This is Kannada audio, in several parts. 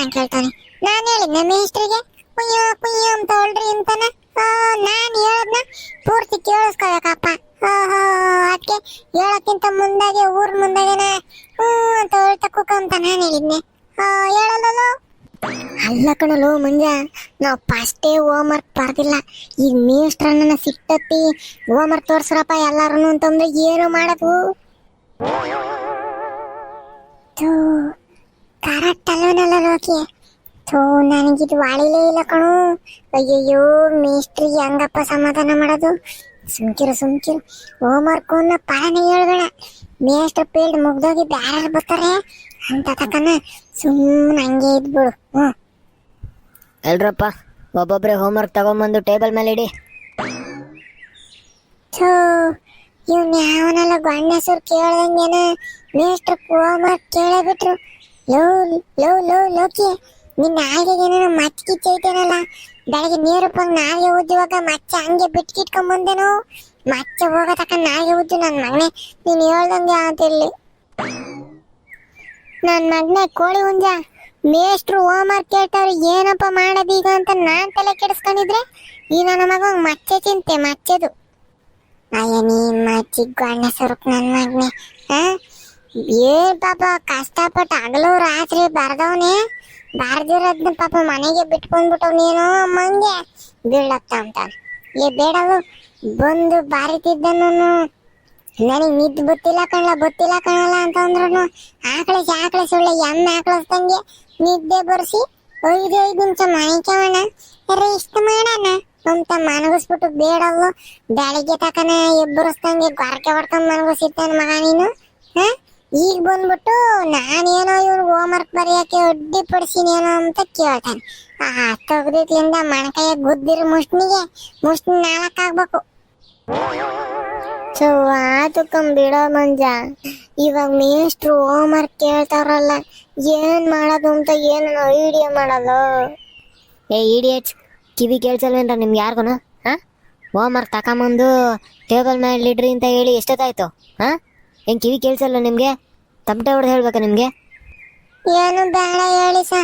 ಚೆನ್ನಾಗಿ ಕೇಳ್ತಾನೆ ನಾನು ಹೇಳಿದ್ನ ಮೇಸ್ಟ್ರಿಗೆ ಕುಯ್ಯೋ ಕುಯ್ಯೋ ಅಂತ ಹೊಳ್ರಿ ಅಂತಾನೆ. ನಾನು ಹೇಳದ್ನ ಪೂರ್ತಿ ಕೇಳಿಸ್ಕೋಬೇಕಪ್ಪ ಅದಕ್ಕೆ ಹೇಳಕ್ಕಿಂತ ಮುಂದಾಗೆ, ಊರ್ ಮುಂದಾಗೆನ ಹ್ಞೂ ಅಂತ ಹೇಳ್ತಾ ಕುಕ ಅಂತ ನಾನು ಹೇಳಿದ್ನೆ. ಹೇಳಲ್ಲೋ ಅಲ್ಲ ಕಣಲು ಮಂಜ, ನಾವು ಫಸ್ಟೇ ಹೋಮ್ವರ್ಕ್ ಬರ್ದಿಲ್ಲ. ಈಗ ಮೇಷ್ಟ್ರನ್ನ ಸಿಟ್ಟತ್ತಿ ಹೋಮ್ವರ್ಕ್ ತೋರ್ಸ್ರಪ್ಪ ಎಲ್ಲಾರು ಅಂತಂದ್ರೆ ಏನು ಮಾಡೋದು ಅಲ್ಲವನಲ್ಲ ಲೋಕಿ ಥೂ ನನಗಿದು ವಾಳಿಲೇ ಇಲ್ಲ ಕಣು. ಅಯ್ಯಯ್ಯೋ ಮೇಸ್ಟ್ರಿಗೆ ಹೆಂಗಪ್ಪ ಸಮಾಧಾನ ಮಾಡೋದು? ಸುಮ್ಕಿರು ಸುಮ್ಕಿರು. ಹೋಮ್ವರ್ಕ್ ಅನ್ನ ಪಾಲನೆ ಹೇಳ್ಬೇಡ. ಮೇಸ್ಟ್ರ ಪೀಲ್ಡ್ ಮುಗ್ದೋಗಿ ಬ್ಯಾರ ಬರ್ತಾರೆ. ಅಂತ ತಕನ ಸುಮ್ಮನೆ ಹಂಗೆ ಇದ್ಬಿಡು. ಹ್ಞೂ. ಎಲ್ರಪ್ಪ ಒಬ್ಬೊಬ್ಬರೇ ಹೋಮ್ವರ್ಕ್ ತಗೊಂಬಂದು ಟೇಬಲ್ ಮೇಲೆ ಇಡಿ. ಥೂ ಯಾವನಲ್ಲ ಯಾವನೆಲ್ಲ ಸುರ್ ಕೇಳ್ದಂಗೆನ ಮೇಸ್ಟ್ರ ಹೋಮ್ವರ್ಕ್ ಕೇಳೇ ಬಿಟ್ರು. ಲೋ ಲೋ ಲೋ, ಲೋಕಿ, ನಿನ್ನ ನಾಯಿಗೆನ ಮಚ್ಚ ಕಿಚ್ಚೈತೇನಲ್ಲ ಬೆಳಗ್ಗೆ ನೀರು ಪಂಗ್ ನಾಯಿಗೆ ಊದುವಾಗ ಮಚ್ಚ ಹಂಗೆ ಬಿಟ್ಕಿಟ್ಕೊಂಬಂದೇನೋ ಮಚ್ಚ ಹೋಗೋ ತಕ್ಕ ನಾಯಿಗೆ ಉದ್ದು ನನ್ನ ಮಗನೇ, ನೀನು ಹೇಳ್ದಂಗೆ ಆತಿರ್ಲಿ ನನ್ನ ಮಗನೆ ಕೋಳಿ ಹುಂಜ, ಮೇಷ್ಟ್ರು ಹೋಮ್ವರ್ಕ್ ಕೇಳ್ತಾವ್ರೆ ಏನಪ್ಪ ಮಾಡೋದೀಗ ಅಂತ ನಾನ್ ತಲೆ ಕೆಡಿಸ್ಕೊಂಡಿದ್ರೆ ಈ ನನ್ನ ಮಗ ಮಚ್ಚೆ ಚಿಂತೆ, ಮಚ್ಚದು. ಅಯ್ಯ ನೀನ್ ಚಿಕ್ಕ ಅಣ್ಣ ಸ್ವರೂಪ್ ನನ್ನ ಮಗನೆ ಹಾ ಏನ್ ಪಾಪ, ಕಷ್ಟಪಟ್ಟು ಹಗಲು ರಾತ್ರಿ ಬರ್ದವನೆ. ಬರ್ದಿರೋದ್ನ ಪಾಪ ಮನೆಗೆ ಬಿಟ್ಕೊಂಡ್ಬಿಟ್ಟವ್ನೇನೋ ಅಮ್ಮಂಗೆ. ಬೀಳತ್ತ ಅಂತ. ಏ ಬೇಡವು ಬಂದು ಬಾರಿತಿದ್ದನು ನನಗೆ ನಿದ್ದು ಗೊತ್ತಿಲ್ಲ ಕಣಲ್ಲ ಗೊತ್ತಿಲ್ಲ ಕಣಲ್ಲ ಅಂತ ಅಂದ್ರು ಆಕಳೆ ಆಕಳೆ ಸುಳ್ಳೆ ಎಮ್ಮೆ ಆಕಳಿಸ್ದಂಗೆ ನಿದ್ದೆ ಬರ್ಸಿ ಐದು ಐದು ನಿಮಿಷ ಮನಿಕವಣ ರೆಸ್ಟ್ ಮಾಡೋಣ. ಅಂತ ಮನಗಿಸ್ಬಿಟ್ಟು ಬೇಡಲ್ಲು ಬೆಳಿಗ್ಗೆ ತಕನ ಎಬ್ಬರಿಸ್ದಂಗೆ ಗೊರಕೆ ಹೊಡ್ಕೊಂಡು ಮನಗಿಸಿರ್ತಾನೆ ಮಗ ನೀನು. ಹ? ಈಗ ಬಂದ್ಬಿಟ್ಟು ನಾನೇನೋ ಇವ್ರಿಗೆ ಹೋಮ್ವರ್ಕ್ ವರ್ಕ್ ಅಡ್ಡಿ ಪಡಿಸಿನೇನೋ ಅಂತ ಕೇಳ್ತಾನೆ. ಆ, ತೆಗ್ದಿದ್ಲಿಂದ ಮಣಕೈಯ ಗುದ್ದಿರೋ ಮುಷ್ಣಿಗೆ ಮುಷ್ಣಿ ನಾಲ್ಕಾಗ್ಬೇಕು. ಸೊ ಆತು ಬಿಡೋ ಮಂಜ. ಇವಾಗ ಮೇಷ್ಟ್ರು ಹೋಮ್ವರ್ಕ್ ಕೇಳ್ತಾರಲ್ಲ ಏನು ಮಾಡೋದು ಅಂತ ಏನು ಐಡಿಯಾ ಮಾಡಲ್ಲ ಏ ಇಡಿಯಟ್ಸ್ ಕಿವಿ ಕೇಳ್ಸಲ್ವೇನ್ರ ನಿಮ್ಗೆ ಯಾರಿಗೂ ಹಾಂ? ಹೋಮ್ವರ್ಕ್ ತಗೊಂಬಂದು ಟೇಬಲ್ ಮೇಲೆ ಇಡ್ರಿ ಅಂತ ಹೇಳಿ ಎಷ್ಟೊತ್ತಾಯ್ತು, ಹಾಂ? ಹೆಂಗೆ ಕಿವಿ ಕೇಳಿಸಲ್ಲ ನಿಮಗೆ? ತಮಟೆ ಹೊಡೆದು ಹೇಳ್ಬೇಕಾ ನಿಮಗೆ? ಏನು ಬೇಡ ಹೇಳಿ ಸ.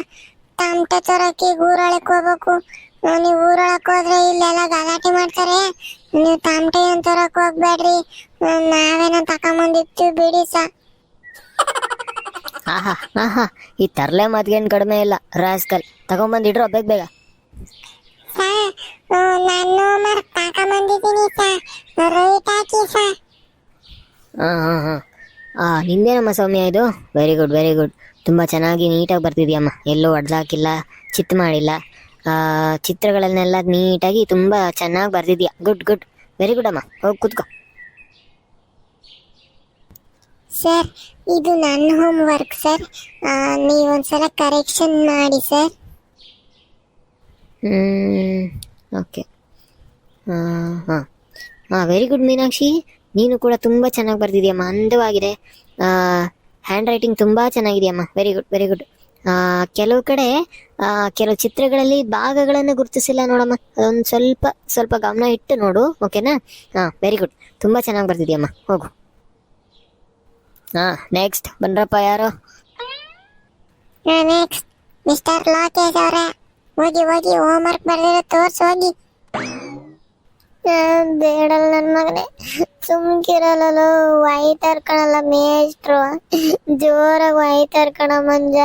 ತಮಟೆ ತರಕ್ಕೆ ಊರೊಳಕ್ ಹೋಗ್ಬೇಕು. ನೀವು ಊರೊಳಕ್ ಹೋದ್ರೆ ಇಲ್ಲೆಲ್ಲ ಗಲಾಟೆ ಮಾಡ್ತಾರೆ. ನೀವು ತಮಟೆ ಏನ್ ತರಕ್ ಹೋಗ್ಬೇಡ್ರಿ. ನಾವೇನೋ ತಕೊಂಬಂದಿತ್ತು ಬಿಡಿ ಸ. ಆಹಾ ಆಹಾ. ಈ ತರಲೆ ಮಾತಿಗೇನು ಕಡಿಮೆ ಇಲ್ಲ. ರಾಸ್ಕಲ್. ತಗೊಂಬಂದಿಡ್ರು ಬೇಗ ಬೇಗ. ನಾನು ಮರ್ ತಕೊಂಬಂದಿದ್ದೀನಿ ಸ. ರೈಟ್ ಹಾಕಿ ಸ. ಹಾಂ ಹಾಂ ಹಾಂ. ಹಾಂ ನಿಂದೇನಮ್ಮ ಸೌಮ್ಯ ಇದು? ವೆರಿ ಗುಡ್ ವೆರಿ ಗುಡ್ ತುಂಬ ಚೆನ್ನಾಗಿ ನೀಟಾಗಿ ಬರ್ತಿದ್ಯಮ್ಮ. ಎಲ್ಲೂ ಒಡ್ದಾಕಿಲ್ಲ ಚಿತ್ ಮಾಡಿಲ್ಲ. ಚಿತ್ರಗಳನ್ನೆಲ್ಲ ನೀಟಾಗಿ ತುಂಬ ಚೆನ್ನಾಗಿ ಬರ್ತಿದ್ಯಾ ಗುಡ್ ಗುಡ್ ವೆರಿ ಗುಡ್ ಅಮ್ಮ. ಹೋಗಿ ಕೂತ್ಕೋ. ಸರ್ ಇದು ನನ್ನ ಹೋಮ್ ವರ್ಕ್ ಸರ್ ನೀವೊಂದ್ಸಲ ಕರೆಕ್ಷನ್ ಮಾಡಿ ಸರ್ ಓಕೆ. ಹಾಂ ಹಾಂ. ಹಾಂ ವೆರಿ ಗುಡ್ ಮೀನಾಕ್ಷಿ. ನೀನು ಕೂಡ ತುಂಬ ಚೆನ್ನಾಗಿ ಬರ್ತಿದ್ಯಮ್ಮ ಅಂದವಾಗಿದೆ. ಹ್ಯಾಂಡ್ ರೈಟಿಂಗ್ ತುಂಬ ಚೆನ್ನಾಗಿದೆಯಮ್ಮ ವೆರಿ ಗುಡ್ ವೆರಿ ಗುಡ್ ಕೆಲವು ಕಡೆ ಕೆಲವು ಚಿತ್ರಗಳಲ್ಲಿ ಭಾಗಗಳನ್ನು ಗುರುತಿಸಿಲ್ಲ ನೋಡಮ್ಮ. ಅದೊಂದು ಸ್ವಲ್ಪ ಸ್ವಲ್ಪ ಗಮನ ಇಟ್ಟು ನೋಡು, ಓಕೆನಾ? ಹಾಂ ವೆರಿ ಗುಡ್ ತುಂಬ ಚೆನ್ನಾಗಿ ಬರ್ತಿದ್ಯಮ್ಮ ಹೋಗು. ಹಾಂ ನೆಕ್ಸ್ಟ್ ಬನ್ರಪ್ಪ ಯಾರು? ನೆಕ್ಸ್ಟ್ ಮಿಸ್ಟರ್ ಹೋಗಿ ಹೋಗಿ ಹೋಮ್ ವರ್ಕ್ ಬರೆದಿರೋ ತೋರ್ಸ್, ಹೋಗಿ. ಬೇಡಲ್ಲ ನನ್ನ ಮಗನೇ. ಸುಮ್ಕಿರಲ್ಲ ಒಯ್ತಾರ್ ಕಣಲ್ಲ ಮೇಷ್ಟ್ರು. ಜೋರಾಗಿ ಒಯ್ತಾರ್ ಕಣ ಮಂಜ.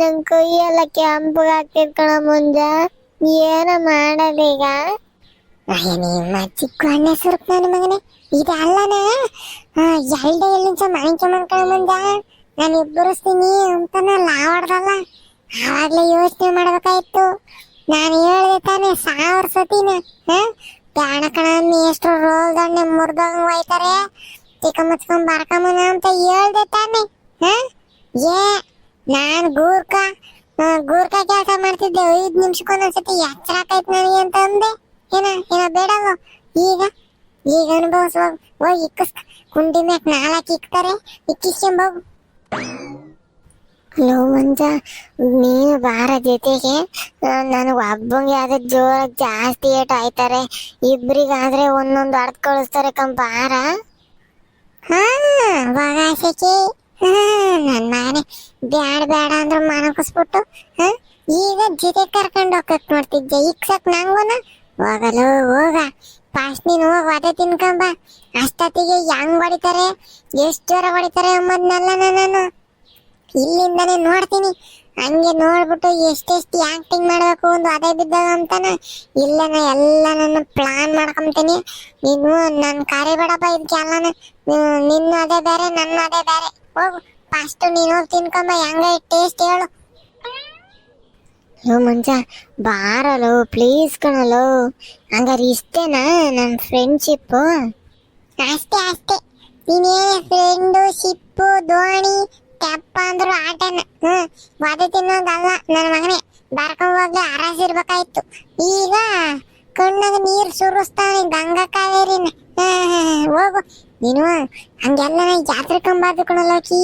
ನನ್ ಕೈಯೆಲ್ಲ ಕೆಂಪಗೆ ಆಗ್ತಿದ್ ಕಣ ಮಂಜ. ಏನ ಮಾಡೋದೀಗ ನಿಮ್ಮ ಚಿಕ್ಕ ಅಣ್ಣ ಸುರುಕ್ ನನ್ನ ಮಗನೇ. ಇದು ಅಲ್ಲನ? ಎಲ್ಡೆ ಎಲ್ಲಿಂದ ಮಾಣಿಕೆ ಮಾಡ್ಕೊಳ್ಳೋ ಮುಂದ ನಾನು ಇಬ್ಬರಿಸ್ತೀನಿ ಅಂತ ಲಾವಾಡ್ದಲ್ಲ. ಆವಾಗ್ಲೇ ಯೋಚನೆ ಮಾಡ್ಬೇಕಾಯ್ತು. ನಾನು ಹೇಳ್ದೆ ತಾನೆ, ಸಾವಿರ ಸತಿನ ಬ್ಯಾಣ ಕಣ ಎಷ್ಟು ರೋಲ್ ದಂಡೆ ಮುರ್ದಂಗ್ ಹೋಯ್ತಾರೆ. ಚಿಕ್ಕ ಮುಚ್ಕೊಂಡ್ ಬರ್ಕೊಂಬನ ಅಂತ ಹೇಳ್ದೆ ತಾನೆ. ಹ? ಏ, ನಾನ್ ಗೂರ್ಕ ಗೂರ್ಕ ಕೆಲಸ ಮಾಡ್ತಿದ್ದೆ. ಐದ್ ನಿಮಿಷಕ್ಕೊಂದೊಂದ್ಸತಿ ಎಚ್ಚರ ಆಕೈತ್ ನನಗೆ ಅಂತ ಅಂದೆ. ಏನ ಏನ ಬೇಡಲ್ವ ಈಗ? ಈಗ ಅನುಭವಿಸುವಾಗ ಹೋಗಿ ಇಕ್ಕಸ್ ಕುಂಡಿ ಮ್ಯಾಕ್ ನಾಲ್ಕು ಇಕ್ತಾರೆ. ಇಕ್ಕಿಸ್ಕೊಂಬೋಗು ಲೋ ಮಂಜ ನೀನು ಬಾರ ಜೊತೆಗೆ ನನಗೆ ಒಬ್ಬಂಗೆ ಆದ್ರೆ ಜೋರಾಗಿ ಜಾಸ್ತಿ ಏಟ್ ಆಯ್ತಾರೆ. ಇಬ್ರಿಗಾದ್ರೆ ಒಂದೊಂದು ಅರ್ಧ ಕಳಿಸ್ತಾರೆ ಕಂ ಬಾರ. ಹಾ ವಗಾಸಕ್ಕೆ ನನ್ನ ಮಗನೇ, ಬ್ಯಾಡ ಬ್ಯಾಡ ಅಂದ್ರೆ ಮನಕಿಸ್ಬಿಟ್ಟು ಈಗ ಜೊತೆ ಕರ್ಕೊಂಡು ಹೋಗಕ್ ನೋಡ್ತಿದ್ದೆ. ಇಕ್ಸಕ್ ನಂಗುನ ಹೋಗಲು ಹೋಗ. ಫಾಸ್ಟ್ ನೀನು ಹೋಗಿ ಅದೇ ತಿನ್ಕೊಂಬ. ಅಷ್ಟೊತ್ತಿಗೆ ಹೆಂಗ್ ಹೊಡಿತಾರೆ? ಎಷ್ಟು ಜೋರ ಹೊಡಿತಾರೆ ಎಂಬುದನ್ನೆಲ್ಲ ನಾನು ಇಲ್ಲಿಂದಾನೆ ನೋಡ್ತೀನಿ. ಹಂಗೆ ನೋಡ್ಬಿಟ್ಟು ಎಷ್ಟೆಷ್ಟು ಆಕ್ಟಿಂಗ್ ಮಾಡಬೇಕು ಒಂದು ಅದೇ ಬಿದ್ದಾಗ ಅಂತಾನ. ಇಲ್ಲನ ಎಲ್ಲ ನಾನು ಪ್ಲಾನ್ ಮಾಡ್ಕೊಂತೀನಿ. ನೀನು ನನ್ನ ಕರಿಬೇಡಪ್ಪ ಇದಕ್ಕೆಲ್ಲನ ನಿನ್ನ ಅದೇ ಬೇರೆ, ನನ್ನ ಅದೇ ಬೇರೆ. ಹೋಗು ಫಸ್ಟ್ ನೀನು ಹೋಗಿ ತಿನ್ಕೊಂಬ, ಹೆಂಗ ಟೇಸ್ಟ್ ಹೇಳು. ಲೋ ಮಂಜ, ಬಾರಲೋ ಪ್ಲೀಸ್ ಕಣಲೋ. ಹಂಗಾರೆ ಇಷ್ಟೇನಾ ನನ್ನ ಫ್ರೆಂಡ್ಶಿಪ್ಪು ಅಷ್ಟೇ ಅಷ್ಟೇ. ನೀನೇ ಫ್ರೆಂಡು ಶಿಪ್ಪು ದೋಣಿ ತೆಪ್ಪ ಅಂದ್ರು ಆಟನ. ಹ್ಮ್ ವಾದ ತಿನ್ನೋದಲ್ಲ ನನ್ನ ಮಗನೇ. ಬರ್ಕೊಂಡ್ ಹೋಗ್ಲಿ ಅರಸಿರ್ಬೇಕಾಯ್ತು ಈಗ ಕಣ್ಣಾಗ ನೀರ್ ಸುರಿಸ್ತಾನೆ ಗಂಗಾ ಕಾವೇರಿನ. ಹೋಗು. ನೀನು ಹಂಗೆಲ್ಲ ಜಾತ್ರೆ ಕಂಬಾರ್ದು ಕಣಲೋಕಿ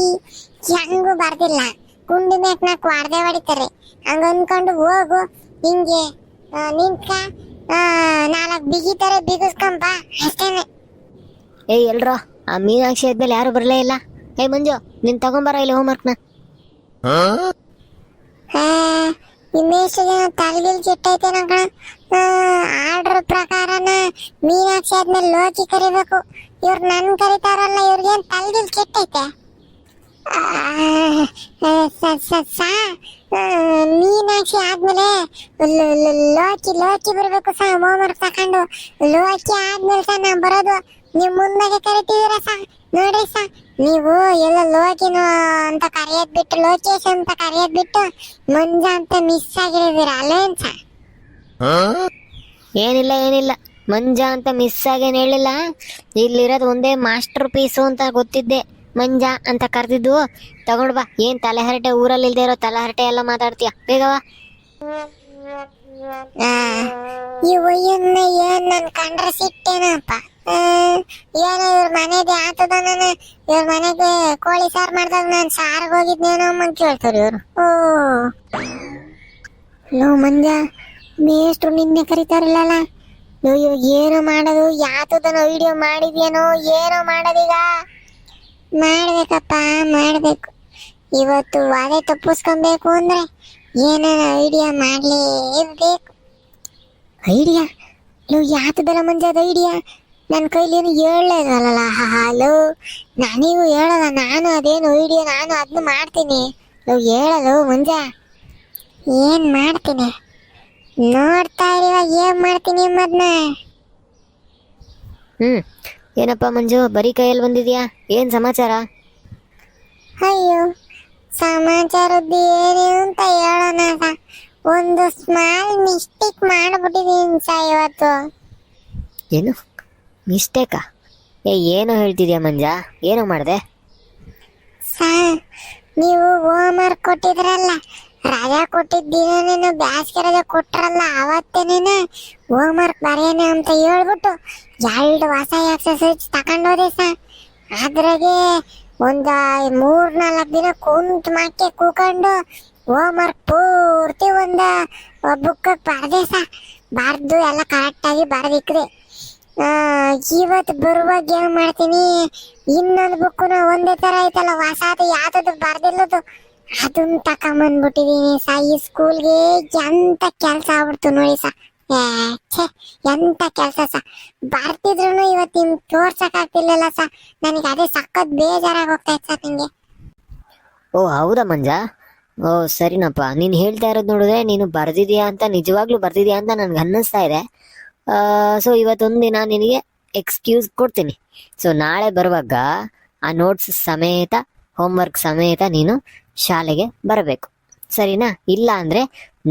ಹೆಂಗೂ ಬರ್ದಿಲ್ಲ. ಕುಂಡಿ ಮ್ಯಾಕ್ ನಾಲ್ಕು ವಾರ್ದೆ ಹೊಡಿತಾರೆ. ಹಂಗ ಅನ್ಕೊಂಡು ಹೋಗು. ಹಿಂಗೆ ನಿಂತ ನಿಂತ್ಕ ನಾಲ್ಕು ಬಿಗಿತಾರೆ ಬಿಗಿಸ್ಕೊಂಬ ಅಷ್ಟೇನೆ. ಏ ಎಲ್ರೋ, ಆ ಮೀನಾಕ್ಷಿ ಆದ್ಮೇಲೆ ಯಾರು ಬರಲೇ ಇಲ್ಲ? ಏಯ್ ಮಂಜು ನೀನ್ ತಗೊಂಬರ ಇಲ್ಲಿ ಹೋಮ್ವರ್ಕ್ನ ಇನ್ನೆಷ್ಟು ಜನ ತಲೆಗಿಲ್ ಕೆಟ್ಟೈತೆ ಕಣ. ಆರ್ಡರ್ ಪ್ರಕಾರನ ಮೀನಾಕ್ಷಿ ಆದ್ಮೇಲೆ ಲೋಕಿ ಕರಿಬೇಕು. ಇವ್ರು ನನ್ ಕರಿತಾರಲ್ಲ ಇವ್ರಿಗೇನ್ ತಲೆಗಿಲ್ ಕೆಟ್ಟೈತೆ? ಸ- ಸ- ಸ, ಮೀನಾಕ್ಷಿ ಆದ್ಮೇಲೆ ಲೋಕಿ ಲೋಕಿ ಬರ್ಬೇಕು ಸಾ ಹೋಮ್ವರ್ಕ್ ತಕೊಂಡು. ಲೋಕಿ ಆದ್ಮೇಲೆ ಸಹ ನಾ ಬರೋದು. ನಿಮ್ ಮುಂದಾಗೆ ಕರಿತೀವಿರ ಸಾ? ನೋಡ್ರಿ ಸಾ ನೀವು ಎಲ್ಲ ಲೋಕಿನ ಅಂತ ಕರೆಯೋದ್ ಬಿಟ್ಟು ಲೋಕೇಶ್ ಅಂತ ಕರೆಯೋದ್ ಬಿಟ್ಟು ಮಂಜ ಅಂತ ಮಿಸ್ ಆಗಿರಿದೀರ ಅಲ್ಲೇನ್ ಸಾ? ಏನಿಲ್ಲ ಏನಿಲ್ಲ. ಮಂಜ ಅಂತ ಮಿಸ್ ಆಗೇನ್ ಹೇಳಿಲ್ಲ. ಇಲ್ಲಿರೋದು ಒಂದೇ ಮಾಸ್ಟರ್ ಪೀಸು ಅಂತ ಗೊತ್ತಿದ್ದೆ. ಮಂಜಾ ಅಂತ ಕರೆದಿದ್ದು. ತಗೊಂಡು ಬಾ ಏನ್ ತಲೆಹರಟೆ ಊರಲ್ಲಿ ಇಲ್ದೇ ಇರೋ ತಲೆಹರಟೆ ಎಲ್ಲ ಮಾತಾಡ್ತೀಯ? ಬೇಗವಾ ಒಯ್ಯನ್ನ ಏನ್ ನನ್ ಕಂಡ್ರೆ ಸಿಟ್ಟೇನಪ್ಪ? ಏನೋ ಇವ್ರ ಮನೆಗೆ ಆತದ ನಾನು ಇವ್ರ ಮನೆಗೆ ಕೋಳಿ ಸಾರು ಮಾಡ್ದಾಗ ನಾನು ಸಾರಿಗೆ ಹೋಗಿದ್ನೇನೋ ಅಂತ ಕೇಳ್ತಾರೆ ಇವರು. ಓ. ಲೋ ಮಂಜ, ಮೇಷ್ಟ್ರು ನಿನ್ನೆ ಕರೀತಾರಲ್ಲ ಲೋ, ಇವಾಗ ಏನೋ ಮಾಡೋದು ಯಾತದನೋ ವಿಡಿಯೋ ಮಾಡಿದ್ಯೇನೋ, ಏನೋ ಮಾಡೋದೀಗ ಮಾಡ್ಬೇಕಪ್ಪ, ಮಾಡ್ಬೇಕು. ಇವತ್ತು ವಾದೆ ತಪ್ಪಿಸ್ಕೊಬೇಕು ಅಂದ್ರೆ ಏನೋ ಐಡಿಯಾ ಮಾಡ್ಲೇಬೇಕು. ಐಡಿಯಾ ಲೋ ಯಾತದಲ್ಲ ಮಂಜಾದ ಐಡಿಯಾ ನನ್ನ ಕೈಲೇನು ಹೇಳಲೇದಲ್ಲ ಹಲೋ ನನಗೂ ಹೇಳಲ್ಲ ನಾನು ಅದೇನು ವಿಡಿಯೋ ನಾನು ಅದನ್ನ ಮಾಡ್ತೀನಿ. ನೀವು ಹೇಳಲು ಮಂಜ. ಏನು ಮಾಡ್ತೀನಿ? ನೋಡ್ತಾ ಇರುವಾಗ ಏನು ಮಾಡ್ತೀನಿ ಮದ್ನ ಹ್ಮ್ ಏನಪ್ಪ ಮಂಜು ಬರೀ ಕೈಯಲ್ಲಿ ಬಂದಿದ್ಯಾ? ಏನು ಸಮಾಚಾರ? ಅಯ್ಯೋ ಸಮಾಚಾರದ್ದು ಏನು ಅಂತ ಹೇಳೋಣ. ಒಂದು ಸ್ಮಾಲ್ ಮಿಸ್ಟೇಕ್ ಮಾಡ್ಬಿಟ್ಟಿದ್ದೀನಿ ಸ ಇವತ್ತು. ಏನು? ಮಿಸ್ಟೇಕಾ? ಏ ಏನೋ ಹೇಳ್ತಿದ್ಯಾ ಮಂಜ? ಏನೋ ಮಾಡಿದೆ? ಸ ನೀವು ಹೋಮ್ವರ್ಕ್ ಕೊಟ್ಟಿದ್ರಲ್ಲ ರಾಜಾ ಕೊಟ್ಟಿದ್ದ ದಿನನೇನು ಬ್ಯಾಸ್ಗೆ ರಜಾ ಕೊಟ್ರಲ್ಲ ಅವತ್ತೇನೇನ ಹೋಮ್ವರ್ಕ್ ಬರೆಯೋಣ ಅಂತ ಹೇಳ್ಬಿಟ್ಟು ಎರಡು ಹೊಸ ಎಕ್ಸಸೈಸ್ ತಗೊಂಡೋದೆ ಸ ಅದ್ರಾಗೆ ಒಂದು ಮೂರು ನಾಲ್ಕು ದಿನ ಕುಂತು ಮಾಕೆ ಕೂಕೊಂಡು ಹೋಮ್ವರ್ಕ್ ಪೂರ್ತಿ ಒಂದು ಬುಕ್ಕಾಗಿ ಬರೆದೆ ಸ ಬರೆದು ಎಲ್ಲ ಕರೆಕ್ಟಾಗಿ ಬರೆದಿಕ್ಕೆ ಆ, ಇವತ್ತು ಬರುವಾಗ ಏನ್ ಮಾಡ್ತೀನಿ? ಇನ್ನೊಂದು ಬುಕ್ಕುನ ಒಂದೇ ತರ ಐತಲ್ಲ ವಸಾತಿ ಯಾವ್ದು ಬರ್ದಿಲ್ಲದು. ಅದನ್ನ ತಕೊಂಬಂದ್ಬಿಟ್ಟಿದೀನಿ ಸಾಯಿ ಈ ಸ್ಕೂಲ್ಗೆ ಎಂತ ಕೆಲ್ಸ ಆಗ್ಬಿಡ್ತು ನೋಡಿ ಸಾ. ಎಂತ ಕೆಲ್ಸ ಸಾ. ಬರ್ತಿದ್ರು ಇವತ್ತು ನಿಮ್ ತೋರ್ಸಕ್ ಆಗ್ತಿರ್ಲಿಲ್ಲ ಸಾ. ನನಗೆ ಅದೇ ಸಖತ್ ಬೇಜಾರಾಗಿ ಹೋಗ್ತಾ ಇತ್ತು ಸರ್ ನಿಂಗೆ. ಓ, ಹೌದಾ ಮಂಜ? ಓ, ಸರಿನಪ್ಪ. ನೀನು ಹೇಳ್ತಾ ಇರೋದು ನೋಡಿದ್ರೆ ನೀನು ಬರ್ದಿದ್ಯಾ ಅಂತ, ನಿಜವಾಗ್ಲೂ ಬರ್ದಿದ್ಯಾ ಅಂತ ನನ್ಗೆ ಅನ್ನಿಸ್ತಾ ಇದೆ. ಸೊ ಇವತ್ತೊಂದು ದಿನ ನಿನಗೆ ಎಕ್ಸ್ಕ್ಯೂಸ್ ಕೊಡ್ತೀನಿ. ಸೊ ನಾಳೆ ಬರುವಾಗ ಆ ನೋಟ್ಸ್ ಸಮೇತ ಹೋಮ್ವರ್ಕ್ ಸಮೇತ ನೀನು ಶಾಲೆಗೆ ಬರಬೇಕು. ಸರಿನಾ? ಇಲ್ಲ ಅಂದರೆ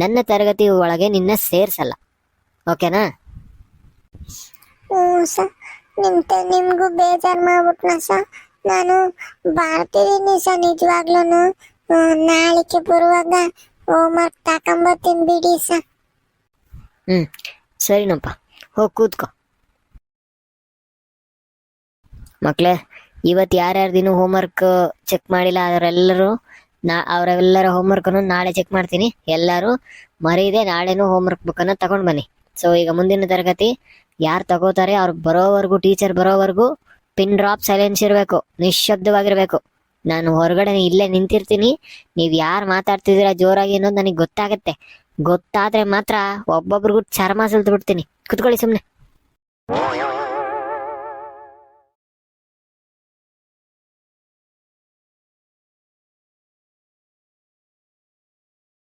ನನ್ನ ತರಗತಿ ಒಳಗೆ ನಿನ್ನ ಸೇರಿಸಲ್ಲ. ಓಕೆನಾ? ಹ್ಞೂ ಸರ್ ನಿಂತ ನಿಮಗೂ ಬೇಜಾರು ಮಾಡ್ಬಿಟ್ನ ಸರ್ ನಾನು ಬರ್ತಿದ್ದೀನಿ ಸರ್ ನಿಜವಾಗ್ಲೂ ನಾಳಿಕೆ ಬರುವಾಗ ಹೋಮ್ವರ್ಕ್ ತಗೊಂಬರ್ತೀನಿ ಬಿಡಿ ಸರ್ ಹ್ಞೂ ಸರಿನಪ್ಪ. ಹೋಗಿ ಕೂತ್ಕೋ ಮಕ್ಳೇ ಇವತ್ತು ಹೋಮ್ ಹೋಮ್ವರ್ಕ್ ಚೆಕ್ ಮಾಡಿಲ್ಲ, ಅವರೆಲ್ಲರೂ ನಾ ಅವರೆಲ್ಲರ ಹೋಮ್ವರ್ಕನ್ನು ನಾಳೆ ಚೆಕ್ ಮಾಡ್ತೀನಿ. ಎಲ್ಲರೂ ಮರೀದೆ ನಾಳೆನೂ ಹೋಮ್ವರ್ಕ್ ಬುಕ್ಕನ್ನು ತಗೊಂಡು ಬನ್ನಿ. ಸೊ ಈಗ ಮುಂದಿನ ತರಗತಿ, ಯಾರು ತಗೋತಾರೆ, ಅವ್ರು ಬರೋವರೆಗೂ ಟೀಚರ್ ಬರೋವರೆಗೂ ಪಿನ್ ಡ್ರಾಪ್ ಸೈಲೆನ್ಸ್ ಇರಬೇಕು ನಿಶ್ಶಬ್ದವಾಗಿರಬೇಕು ನಾನು ಹೊರಗಡೆ ಇಲ್ಲೇ ನಿಂತಿರ್ತೀನಿ. ನೀವು ಯಾರು ಮಾತಾಡ್ತಿದ್ದೀರಾ ಜೋರಾಗಿ ಅನ್ನೋದು ನನಗೆ ಗೊತ್ತಾಗತ್ತೆ. ಗೊತ್ತಾದ್ರೆ ಮಾತ್ರ ಒಬ್ಬೊಬ್ರಿಗೂ ಚರ್ಮ ಸುಲ್ದು ಬಿಡ್ತೀನಿ ಕುತ್ಕೊಳ್ಳಿ ಸುಮ್ನೆ